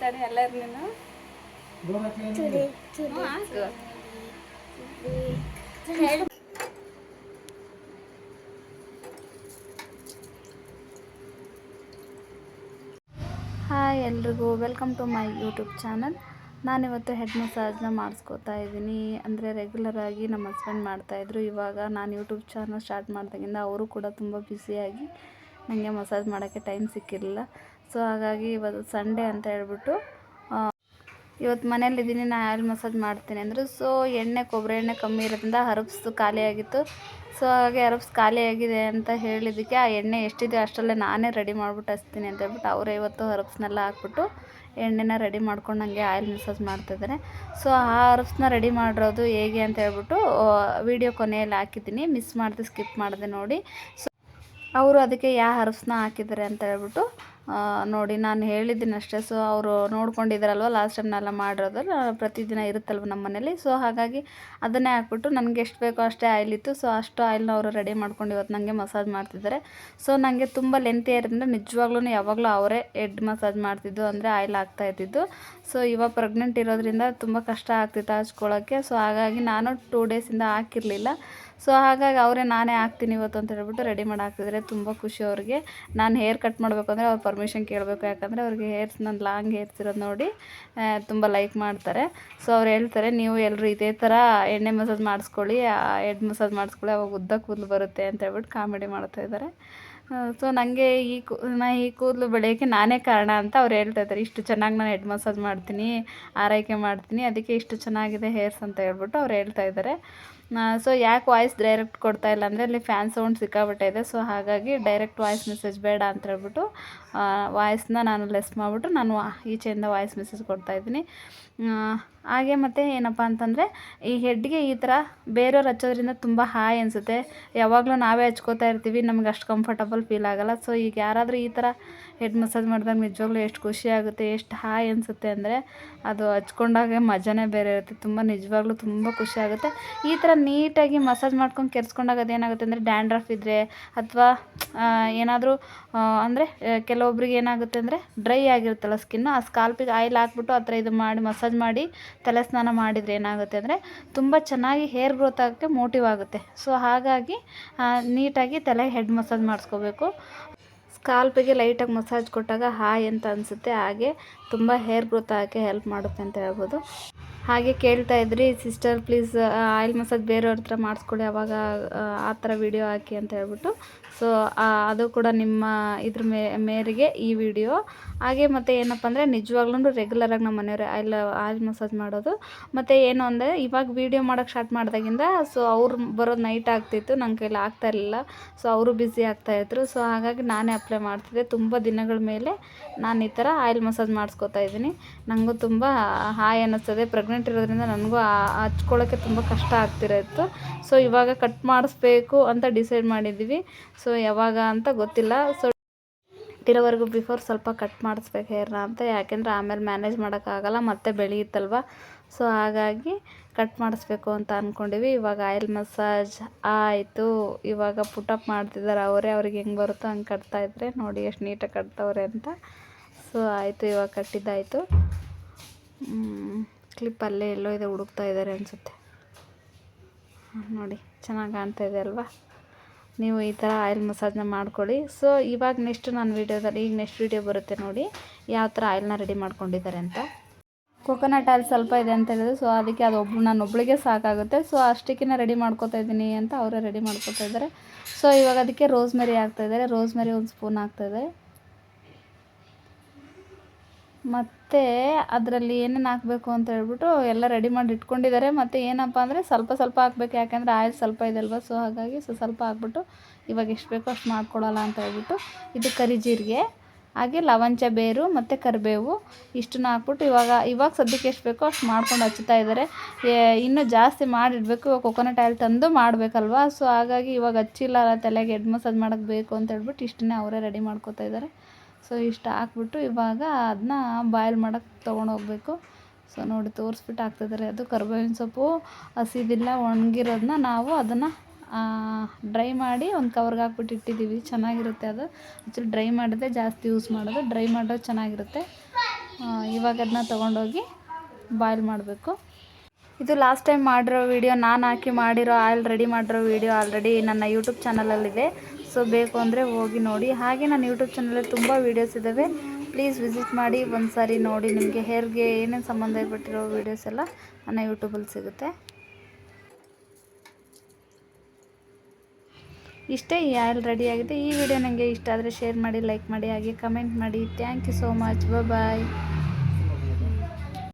ತಡಿ ಎಲ್ಲರೂ ನೀನು ಹ್ಞೂ, ಹಾಕು ಹಾಯ್ ಎಲ್ರಿಗೂ welcome to my YouTube channel. ನಾನಿವತ್ತು ಹೆಡ್ ಮಸಾಜ್ನ ಮಾಡಿಸ್ಕೋತಾ ಇದ್ದೀನಿ. ಅಂದರೆ ರೆಗ್ಯುಲರಾಗಿ ನಮ್ಮ ಹಸ್ಬೆಂಡ್ ಮಾಡ್ತಾಯಿದ್ರು ಇವಾಗ ನಾನು ಯೂಟ್ಯೂಬ್ ಚಾನಲ್ ಸ್ಟಾರ್ಟ್ ಮಾಡ್ದಾಗಿಂದ ಅವರು ಕೂಡ ತುಂಬ ಬ್ಯುಸಿಯಾಗಿ ನನಗೆ ಮಸಾಜ್ ಮಾಡೋಕ್ಕೆ ಟೈಮ್ ಸಿಕ್ಕಿರಲಿಲ್ಲ. ಸೊ ಹಾಗಾಗಿ ಇವತ್ತು ಸಂಡೇ ಅಂತ ಹೇಳ್ಬಿಟ್ಟು ಇವತ್ತು ಮನೇಲಿದ್ದೀನಿ ನಾನು ಆಯಿಲ್ ಮಸಾಜ್ ಮಾಡ್ತೀನಿ ಅಂದರು. ಸೊ ಎಣ್ಣೆ, ಕೊಬ್ಬರಿ ಎಣ್ಣೆ ಕಮ್ಮಿ ಇರೋದ್ರಿಂದ ಹರಬ್ಸ್ ಖಾಲಿಯಾಗಿತ್ತು ಸೊ ಹಾಗೆ ಹರಬ್ಸ್ ಖಾಲಿಯಾಗಿದೆ ಅಂತ ಹೇಳಿದ್ದಕ್ಕೆ ಆ ಎಣ್ಣೆ ಎಷ್ಟಿದೆ ಅಷ್ಟರಲ್ಲೇ ನಾನೇ ರೆಡಿ ಮಾಡಿಬಿಟ್ಟು ಹಚ್ತೀನಿ ಅಂತ ಹೇಳ್ಬಿಟ್ಟು ಅವರೇ ಇವತ್ತು ಹರಪ್ಸ್ನೆಲ್ಲ ಹಾಕ್ಬಿಟ್ಟು ಎಣ್ಣೆನ ರೆಡಿ ಮಾಡ್ಕೊಂಡು ನನಗೆ ಆಯಿಲ್ ಮಸಾಜ್ ಮಾಡ್ತಾಯಿದ್ದಾರೆ ಸೊ ಆ ಹರಪ್ಸ್ನ ರೆಡಿ ಮಾಡಿರೋದು ಹೇಗೆ ಅಂತ ಹೇಳ್ಬಿಟ್ಟು ವಿಡಿಯೋ ಕೊನೆಯಲ್ಲಿ ಹಾಕಿದ್ದೀನಿ. ಮಿಸ್ ಮಾಡಿದೆ ಸ್ಕಿಪ್ ಮಾಡಿದೆ ನೋಡಿ. ಸೊ ಅವರು ಅದಕ್ಕೆ ಯಾವ ಹರ್ಬ್ಸ್ನ ಹಾಕಿದ್ದಾರೆ ಅಂತ ಹೇಳ್ಬಿಟ್ಟು ನೋಡಿ ನಾನು ಹೇಳಿದ್ದೀನಿ ಅಷ್ಟೇ. ಸೊ ಅವರು ನೋಡ್ಕೊಂಡಿದ್ದಾರಲ್ವ ಲಾಸ್ಟ್ ಟೈಮ್ ನಾನೆಲ್ಲ ಮಾಡಿರೋದು ಪ್ರತಿದಿನ ಇರುತ್ತಲ್ವ ನಮ್ಮ ಮನೇಲಿ ಸೊ ಹಾಗಾಗಿ ಅದನ್ನೇ ಹಾಕ್ಬಿಟ್ಟು ನನಗೆ ಎಷ್ಟು ಬೇಕೋ ಅಷ್ಟೇ ಆಯಿಲ್ ಇತ್ತು ಸೊ ಅಷ್ಟು ಆಯಿಲ್ನ ಅವರು ರೆಡಿ ಮಾಡ್ಕೊಂಡು ಇವತ್ತು ನನಗೆ ಮಸಾಜ್ ಮಾಡ್ತಿದ್ದಾರೆ. ಸೊ ನನಗೆ ತುಂಬ ಲೆಂತಿ ಇರೋದ್ರಿಂದ ನಿಜವಾಗ್ಲೂ ಯಾವಾಗಲೂ ಅವರೇ ಹೆಡ್ ಮಸಾಜ್ ಮಾಡ್ತಿದ್ದು ಅಂದರೆ ಆಯಿಲ್ ಆಗ್ತಾ ಇದ್ದಿದ್ದು. ಸೊ ಇವಾಗ ಪ್ರೆಗ್ನೆಂಟ್ ಇರೋದ್ರಿಂದ ತುಂಬ ಕಷ್ಟ ಆಗ್ತಿತ್ತು ಹಚ್ಕೊಳ್ಳೋಕ್ಕೆ ಸೊ ಹಾಗಾಗಿ ನಾನು ಟೂ ಡೇಸಿಂದ ಹಾಕಿರಲಿಲ್ಲ. ಸೊ ಹಾಗಾಗಿ ಅವರೇ ನಾನೇ ಹಾಕ್ತೀನಿ ಇವತ್ತು ಅಂತ ಹೇಳ್ಬಿಟ್ಟು ರೆಡಿ ಮಾಡಿ ಹಾಕ್ತಿದ್ರೆ. ತುಂಬ ಖುಷಿ ಅವ್ರಿಗೆ. ನಾನು ಹೇರ್ ಕಟ್ ಮಾಡಬೇಕು ಅಂದರೆ ಅವ್ರು ಪರ್ಮಿಷನ್ ಕೇಳಬೇಕು. ಯಾಕಂದರೆ ಅವ್ರಿಗೆ ಹೇರ್ಸ್ ನಾನು ಲಾಂಗ್ ಹೇರ್ಸ್ ಇರೋದು ನೋಡಿ ತುಂಬ ಲೈಕ್ ಮಾಡ್ತಾರೆ. ಸೊ ಅವ್ರು ಹೇಳ್ತಾರೆ, ನೀವು ಎಲ್ಲರೂ ಇದೇ ಥರ ಎಣ್ಣೆ ಮಸಾಜ್ ಮಾಡಿಸ್ಕೊಳ್ಳಿ ಹೆಡ್ ಮಸಾಜ್ ಮಾಡಿಸ್ಕೊಳ್ಳಿ. ಅವಾಗ ಉದ್ದ ಕೂದಲು ಬರುತ್ತೆ ಅಂತ ಹೇಳ್ಬಿಟ್ಟು ಕಾಮಿಡಿ ಮಾಡ್ತಾ ಇದ್ದಾರೆ ಸೊ ನನಗೆ ಈ ಕೂ, ನಾ ಈ ಕೂದಲು ಬೆಳೆಯೋಕ್ಕೆ ನಾನೇ ಕಾರಣ ಅಂತ ಅವ್ರು ಹೇಳ್ತಾ ಇದ್ದಾರೆ ಇಷ್ಟು ಚೆನ್ನಾಗಿ ನಾನು ಹೆಡ್ ಮಸಾಜ್ ಮಾಡ್ತೀನಿ, ಆರೈಕೆ ಮಾಡ್ತೀನಿ, ಅದಕ್ಕೆ ಇಷ್ಟು ಚೆನ್ನಾಗಿದೆ ಹೇರ್ಸ್ ಅಂತ ಹೇಳ್ಬಿಟ್ಟು ಅವ್ರು ಹೇಳ್ತಾ ಇದ್ದಾರೆ ಸೊ ಯಾಕೆ ವಾಯ್ಸ್ ಡೈರೆಕ್ಟ್ ಕೊಡ್ತಾ ಇಲ್ಲ ಅಂದರೆ ಅಲ್ಲಿ ಫ್ಯಾನ್ ಸೌಂಡ್ ಸಿಕ್ಕಾಬಿಟ್ಟೆ ಇದೆ ಸೊ ಹಾಗಾಗಿ ಡೈರೆಕ್ಟ್ ವಾಯ್ಸ್ ಮೆಸೇಜ್ ಬೇಡ ಅಂತ ಹೇಳ್ಬಿಟ್ಟು ವಾಯ್ಸ್ನ ನಾನು ಲೆಸ್ ಮಾಡಿಬಿಟ್ಟು ನಾನು ಈಚೆಯಿಂದ ವಾಯ್ಸ್ ಮೆಸೇಜ್ ಕೊಡ್ತಾ ಇದ್ದೀನಿ. ಹಾಗೆ ಮತ್ತು ಏನಪ್ಪ ಅಂತಂದರೆ, ಈ ಹೆಡ್ಗೆ ಈ ಥರ ಬೇರೆಯವ್ರು ಹಚ್ಚೋದ್ರಿಂದ ತುಂಬ ಹಾಯ್ ಅನಿಸುತ್ತೆ. ಯಾವಾಗಲೂ ನಾವೇ ಹಚ್ಕೋತಾ ಇರ್ತೀವಿ, ನಮ್ಗೆ ಅಷ್ಟು ಕಂಫರ್ಟಬಲ್ ಫೀಲ್ ಆಗೋಲ್ಲ. ಸೊ ಈಗ ಯಾರಾದರೂ ಈ ಥರ ಹೆಡ್ ಮಸಾಜ್ ಮಾಡಿದಾಗ ನಿಜವಾಗ್ಲೂ ಎಷ್ಟು ಖುಷಿ ಆಗುತ್ತೆ, ಎಷ್ಟು ಹಾಯ್ ಅನಿಸುತ್ತೆ ಅಂದರೆ, ಅದು ಹಚ್ಕೊಂಡಾಗೆ ಮಜಾನೇ ಬೇರೆ ಇರುತ್ತೆ. ತುಂಬ ನಿಜವಾಗ್ಲೂ ತುಂಬ ಖುಷಿ ಆಗುತ್ತೆ. ಈ ಥರ ನೀಟಾಗಿ ಮಸಾಜ್ ಮಾಡ್ಕೊಂಡು ಕೆರೆಸ್ಕೊಂಡಾಗ ಅದೇನಾಗುತ್ತೆ ಅಂದರೆ ಡ್ಯಾಂಡ್ರಫ್ ಇದ್ದರೆ ಅಥವಾ ಏನಾದರೂ ಅಂದರೆ ಕೆಲವೊಬ್ರಿಗೆ ಏನಾಗುತ್ತೆ ಅಂದರೆ ಡ್ರೈ ಆಗಿರುತ್ತಲ್ಲ ಸ್ಕಿನ್ನು ಆ ಸ್ಕಾಲ್ಪಿಗೆ ಆಯಿಲ್ ಹಾಕ್ಬಿಟ್ಟು ಆ ಥರ ಇದು ಮಾಡಿ ಮಸಾಜ್ ಮಾಡಿ ತಲೆ ಸ್ನಾನ ಮಾಡಿದರೆ ಏನಾಗುತ್ತೆ ಅಂದರೆ ತುಂಬ ಚೆನ್ನಾಗಿ ಹೇರ್ ಗ್ರೋತ್ ಆಗೋಕ್ಕೆ ಮೋಟಿವ್ ಆಗುತ್ತೆ. ಸೊ ಹಾಗಾಗಿ ನೀಟಾಗಿ ತಲೆ ಹೆಡ್ ಮಸಾಜ್ ಮಾಡಿಸ್ಕೋಬೇಕು. ಸ್ಕಾಲ್ಪಿಗೆ ಲೈಟಾಗಿ ಮಸಾಜ್ ಕೊಟ್ಟಾಗ ಹಾಯ್ ಅಂತ ಅನಿಸುತ್ತೆ, ಹಾಗೆ ತುಂಬ ಹೇರ್ ಗ್ರೋತ್ ಆಗೋಕ್ಕೆ ಹೆಲ್ಪ್ ಮಾಡುತ್ತೆ ಅಂತ ಹೇಳ್ಬೋದು. ಹಾಗೆ ಕೇಳ್ತಾ ಇದ್ರಿ ಸಿಸ್ಟರ್ ಪ್ಲೀಸ್ ಆಯಿಲ್ ಮಸಾಜ್ ಬೇರೆಯವ್ರ ಹತ್ರ ಮಾಡಿಸ್ಕೊಳ್ಳಿ ಅವಾಗ ಆ, ಥರ ವಿಡಿಯೋ ಹಾಕಿ ಅಂತ ಹೇಳ್ಬಿಟ್ಟು. ಸೊ ಅದು ಕೂಡ ನಿಮ್ಮ ಇದ್ರ ಮೇ ಮೇರೆಗೆ ಈ ವಿಡಿಯೋ ಹಾಗೆ ಮತ್ತು ಏನಪ್ಪ ಅಂದರೆ ನಿಜವಾಗ್ಲೂ ರೆಗ್ಯುಲರಾಗಿ ನಮ್ಮ ಮನೆಯವ್ರೆ ಆಯಿಲ್ ಆಯಿಲ್ ಮಸಾಜ್ ಮಾಡೋದು. ಮತ್ತು ಏನು ಅಂದರೆ ಇವಾಗ ವೀಡಿಯೋ ಮಾಡೋಕ್ಕೆ ಸ್ಟಾರ್ಟ್ ಮಾಡಿದಾಗಿಂದ ಸೊ ಅವ್ರು ಬರೋದು ನೈಟ್ ಆಗ್ತಿತ್ತು ನನ್ನ ಕೈಲಿ ಆಗ್ತಾ ಇರಲಿಲ್ಲ. ಸೊ ಅವರು ಬ್ಯುಸಿ ಆಗ್ತಾಯಿದ್ರು ಸೊ ಹಾಗಾಗಿ ನಾನೇ ಅಪ್ಲೈ ಮಾಡ್ತಿದ್ದೆ. ತುಂಬ ದಿನಗಳ ಮೇಲೆ ನಾನು ಈ ಥರ ಆಯಿಲ್ ಮಸಾಜ್ ಮಾಡಿಸ್ಕೊತಾ ಇದ್ದೀನಿ. ನನಗೂ ತುಂಬ ಹಾಯ್ ಅನ್ನಿಸ್ತದೆ. ಪ್ರೆಗ್ನೆಂಟ್ ಇರೋದ್ರಿಂದ ನನಗೂ ಹಚ್ಕೊಳ್ಳೋಕ್ಕೆ ತುಂಬ ಕಷ್ಟ ಆಗ್ತಿರೋತ್ತು. ಸೊ ಇವಾಗ ಕಟ್ ಮಾಡಿಸ್ಬೇಕು ಅಂತ ಡಿಸೈಡ್ ಮಾಡಿದ್ದೀವಿ. ಸೊ ಯಾವಾಗ ಅಂತ ಗೊತ್ತಿಲ್ಲ. ಸೊ ಇರೋವರೆಗೂ ಬಿಫೋರ್ ಸ್ವಲ್ಪ ಕಟ್ ಮಾಡಿಸ್ಬೇಕು ಹೇರ್ನ ಅಂತ. ಯಾಕೆಂದರೆ ಆಮೇಲೆ ಮ್ಯಾನೇಜ್ ಮಾಡೋಕ್ಕಾಗಲ್ಲ, ಮತ್ತೆ ಬೆಳೆಯುತ್ತಲ್ವ? ಸೊ ಹಾಗಾಗಿ ಕಟ್ ಮಾಡಿಸ್ಬೇಕು ಅಂತ ಅಂದ್ಕೊಂಡಿವಿ ಇವಾಗ ಆಯಿಲ್ ಮಸಾಜ್ ಆಯಿತು. ಇವಾಗ ಪುಟಪ್ ಮಾಡ್ತಿದ್ದಾರೆ ಅವರೇ. ಅವ್ರಿಗೆ ಹೆಂಗೆ ಬರುತ್ತೋ ಹಂಗೆ ಕಟ್ತಾ ಇದ್ದರೆ ನೋಡಿ ಎಷ್ಟು ನೀಟಾಗಿ ಕಟ್ತವ್ರೆ ಅಂತ. ಸೊ ಆಯಿತು, ಇವಾಗ ಕಟ್ಟಿದ್ದಾಯಿತು. ಕ್ಲಿಪ್ ಅಲ್ಲೇ ಎಲ್ಲೋ ಇದೆ, ಹುಡುಕ್ತಾ ಇದ್ದಾರೆ ಅನಿಸುತ್ತೆ. ನೋಡಿ, ಚೆನ್ನಾಗಿ ಕಾಣ್ತಾ ಇದೆ ಅಲ್ವಾ? ನೀವು ಈ ಥರ ಆಯಿಲ್ ಮಸಾಜ್ನ ಮಾಡ್ಕೊಳ್ಳಿ. ಸೊ ಇವಾಗ ನೆಕ್ಸ್ಟ್ ನಾನು ವೀಡಿಯೋದಲ್ಲಿ, ಈಗ ನೆಕ್ಸ್ಟ್ ವೀಡಿಯೋ ಬರುತ್ತೆ ನೋಡಿ, ಯಾವ ಥರ ಆಯಿಲ್ನ ರೆಡಿ ಮಾಡ್ಕೊಂಡಿದ್ದಾರೆ ಅಂತ. ಕೊಕೊನಟ್ ಆಯಿಲ್ ಸ್ವಲ್ಪ ಇದೆ ಅಂತ ಹೇಳಿದ್ರು ಸೊ ಅದಕ್ಕೆ ಅದು ಒಬ್ಬ ನಾನು ಸಾಕಾಗುತ್ತೆ. ಸೊ ಅಷ್ಟಕ್ಕಿನ್ನ ರೆಡಿ ಮಾಡ್ಕೊತಾ ಇದ್ದೀನಿ ಅಂತ ಅವರೇ ರೆಡಿ ಮಾಡ್ಕೊತಾ ಇದ್ದಾರೆ. ಸೊ ಇವಾಗ ಅದಕ್ಕೆ ರೋಸ್ಮೆರಿ ಇದ್ದಾರೆ. ರೋಸ್ಮೆರಿ ಒಂದು ಸ್ಪೂನ್ ಹಾಕ್ತಾಯಿದ್ದಾರೆ ಮತ್ತು ಅದರಲ್ಲಿ ಏನೇನು ಹಾಕಬೇಕು ಅಂತ ಹೇಳ್ಬಿಟ್ಟು ಎಲ್ಲ ರೆಡಿ ಮಾಡಿ ಇಟ್ಕೊಂಡಿದ್ದಾರೆ. ಮತ್ತು ಏನಪ್ಪ ಅಂದರೆ ಸ್ವಲ್ಪ ಸ್ವಲ್ಪ ಹಾಕ್ಬೇಕು. ಯಾಕೆಂದರೆ ಆಯಿಲ್ ಸ್ವಲ್ಪ ಇದಲ್ವ ಸೊ ಹಾಗಾಗಿ ಸೊ ಸ್ವಲ್ಪ ಹಾಕ್ಬಿಟ್ಟು ಇವಾಗ ಎಷ್ಟು ಬೇಕೋ ಅಷ್ಟು ಮಾಡ್ಕೊಡೋಲ್ಲ ಅಂತ ಹೇಳ್ಬಿಟ್ಟು ಇದು ಕರಿ ಜೀರಿಗೆ, ಹಾಗೆ ಲವಂಚ ಬೇರು ಮತ್ತು ಕರಿಬೇವು ಇಷ್ಟನ್ನ ಹಾಕ್ಬಿಟ್ಟು ಇವಾಗ ಇವಾಗ ಸದ್ಯಕ್ಕೆ ಎಷ್ಟು ಬೇಕೋ ಅಷ್ಟು ಮಾಡ್ಕೊಂಡು ಹಚ್ಚುತ್ತಾ ಇದ್ದಾರೆ. ಇನ್ನೂ ಜಾಸ್ತಿ ಮಾಡಿಡಬೇಕು. ಕೊಕೊನಟ್ ಆಯಿಲ್ ತಂದು ಮಾಡಬೇಕಲ್ವಾ? ಸೊ ಹಾಗಾಗಿ ಇವಾಗ ಹಚ್ಚಿಲ್ಲ, ತಲೆಗೆ ಹೆಡ್ ಮಸಾಜ್ ಮಾಡೋಕ್ಕೆ ಬೇಕು ಅಂತ ಹೇಳ್ಬಿಟ್ಟು ಇಷ್ಟನ್ನೇ ಅವರೇ ರೆಡಿ ಮಾಡ್ಕೋತಾ ಇದ್ದಾರೆ. ಸೊ ಇಷ್ಟು ಹಾಕ್ಬಿಟ್ಟು ಇವಾಗ ಅದನ್ನ ಬಾಯ್ಲ್ ಮಾಡೋಕ್ಕೆ ತೊಗೊಂಡೋಗ್ಬೇಕು ಸೊ ನೋಡಿ ತೋರಿಸ್ಬಿಟ್ಟು ಹಾಕ್ತಿದ್ದಾರೆ ಅದು ಕರ್ಬೇವಿನ ಸೊಪ್ಪು ಹಸಿದಿಲ್ಲ ಒಣಗಿರೋದನ್ನ ನಾವು ಅದನ್ನು ಡ್ರೈ ಮಾಡಿ ಒಂದು ಕವರ್ಗೆ ಹಾಕ್ಬಿಟ್ಟು ಇಟ್ಟಿದ್ದೀವಿ. ಚೆನ್ನಾಗಿರುತ್ತೆ ಅದು. ಆ್ಯಕ್ಚುಲಿ ಡ್ರೈ ಮಾಡಿದ್ರೆ ಜಾಸ್ತಿ ಯೂಸ್ ಮಾಡೋದು. ಡ್ರೈ ಮಾಡೋದು ಚೆನ್ನಾಗಿರುತ್ತೆ. ಇವಾಗ ಅದನ್ನ ತೊಗೊಂಡೋಗಿ ಬಾಯ್ಲ್ ಮಾಡಬೇಕು. ಇದು ಲಾಸ್ಟ್ ಟೈಮ್ ಮಾಡಿರೋ ವೀಡಿಯೋ ನಾನು ಹಾಕಿ ಮಾಡಿರೋ, ಆಯಿಲ್ ರೆಡಿ ಮಾಡಿರೋ ವೀಡಿಯೋ ಆಲ್ರೆಡಿ ನನ್ನ ಯೂಟ್ಯೂಬ್ ಚಾನಲಲ್ಲಿದೆ ಸೊ ಬೇಕು ಅಂದರೆ ಹೋಗಿ ನೋಡಿ. ಹಾಗೆ ನನ್ನ ಯೂಟ್ಯೂಬ್ ಚಾನಲಲ್ಲಿ ತುಂಬ ವೀಡಿಯೋಸ್ ಇದ್ದಾವೆ ಪ್ಲೀಸ್ ವಿಸಿಟ್ ಮಾಡಿ. ಒಂದು ಸಾರಿ ನೋಡಿ ನಿಮಗೆ ಹೇರ್ಗೆ ಏನೇನು ಸಂಬಂಧಪಟ್ಟಿರೋ ವೀಡಿಯೋಸ್ ಎಲ್ಲ ನನ್ನ ಯೂಟ್ಯೂಬಲ್ಲಿ ಸಿಗುತ್ತೆ. ಇಷ್ಟೇ ಈ ಆಯಿಲ್ ರೆಡಿಯಾಗಿದೆ ಈ ವಿಡಿಯೋ ನನಗೆ ಇಷ್ಟ ಆದರೆ ಶೇರ್ ಮಾಡಿ ಲೈಕ್ ಮಾಡಿ, ಹಾಗೆ ಕಮೆಂಟ್ ಮಾಡಿ. Thank you so much bye